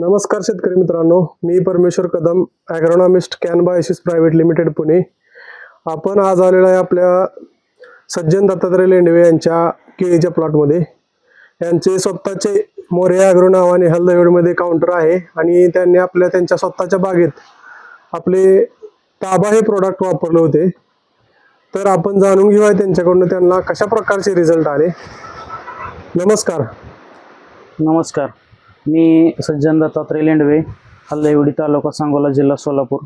नमस्कार शेतकरी मित्रांनो मी Parmeshwar Kadam agronomist Can Biosys private limited Pune. आपण आज आलेलो आहे आपल्या सज्जन दत्तात्रय लेंडवे यांच्या केळीच्या प्लॉटमध्ये यांचे स्वतःचे मोरे ॲग्रो नावाने हल्दवेडमध्ये काउंटर आहे आणि त्यांनी आपल्या त्यांच्या स्वतःच्या बागेत आपले ताबा हे प्रोडक्ट वापरले होते. तर आपण जाणून घेऊया त्यांच्याकडून त्यांना कशा प्रकारचे रिझल्ट आले. नमस्कार. नमस्कार. मी सज्जन दत्तात्रय लेंडवे हल्लेवडी तालुका सांगोला जिल्हा सोलापूर.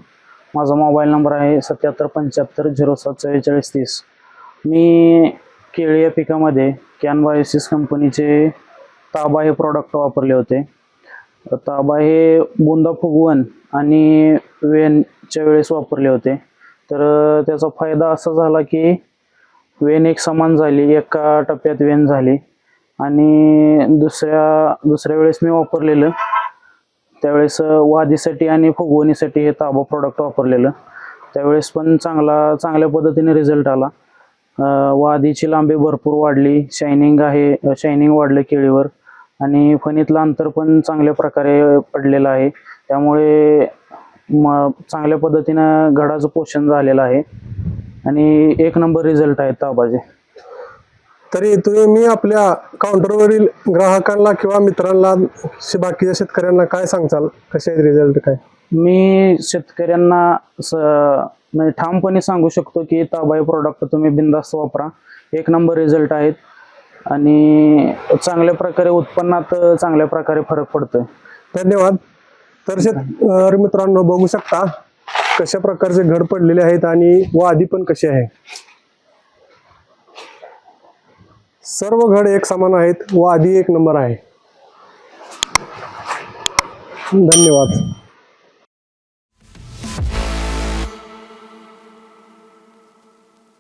माझा मोबाईल नंबर आहे सत्याहत्तर पंच्याहत्तर झिरो सात चव्वेचाळीस तीस. मी केळी या पिकामध्ये कॅनबायोसिस कंपनीचे ताबा हे प्रॉडक्ट वापरले होते. ताबा हे बुंदा फुगवण आणि वेनच्या वेळेस वापरले होते. तर त्याचा फायदा असा झाला की वेन एक समान झाली एका टप्प्यात वेन झाली. आणि दुसऱ्या दुसऱ्या वेळेस मी वापरलेलं त्यावेळेस वादीसाठी आणि फुगवणीसाठी हे ताबा प्रॉडक्ट वापरलेलं. त्यावेळेस पण चांगला चांगल्या पद्धतीने रिझल्ट आला. वादीची लांबी भरपूर वाढली. शायनिंग आहे शायनिंग वाढलं केळीवर. आणि फणीतलं अंतर पण चांगल्या प्रकारे पडलेलं आहे. त्यामुळे म चांगल्या पद्धतीनं घडाचं पोषण झालेलं आहे. आणि एक नंबर रिझल्ट आहे ताबाचे. तरी तुम्ही मी आपल्या काउंटरवरील ग्राहकांना किंवा मित्रांना बाकीच्या शेतकऱ्यांना काय सांगचाल कसे रिझल्ट काय? मी शेतकऱ्यांना म्हणजे ठामपणे सांगू शकतो की ताबाई प्रोडक्ट तुम्ही बिंदास्त वापरा. एक नंबर रिझल्ट आहेत. आणि चांगल्या प्रकारे उत्पन्नात चांगल्या प्रकारे फरक पडतोय. धन्यवाद. तर शेत मित्रांनो बघू शकता कशा प्रकारचे घड पडलेले आहेत आणि वादी पण कशी आहे? सर्व घड एक समान आहेत व आधी एक नंबर आहे. धन्यवाद.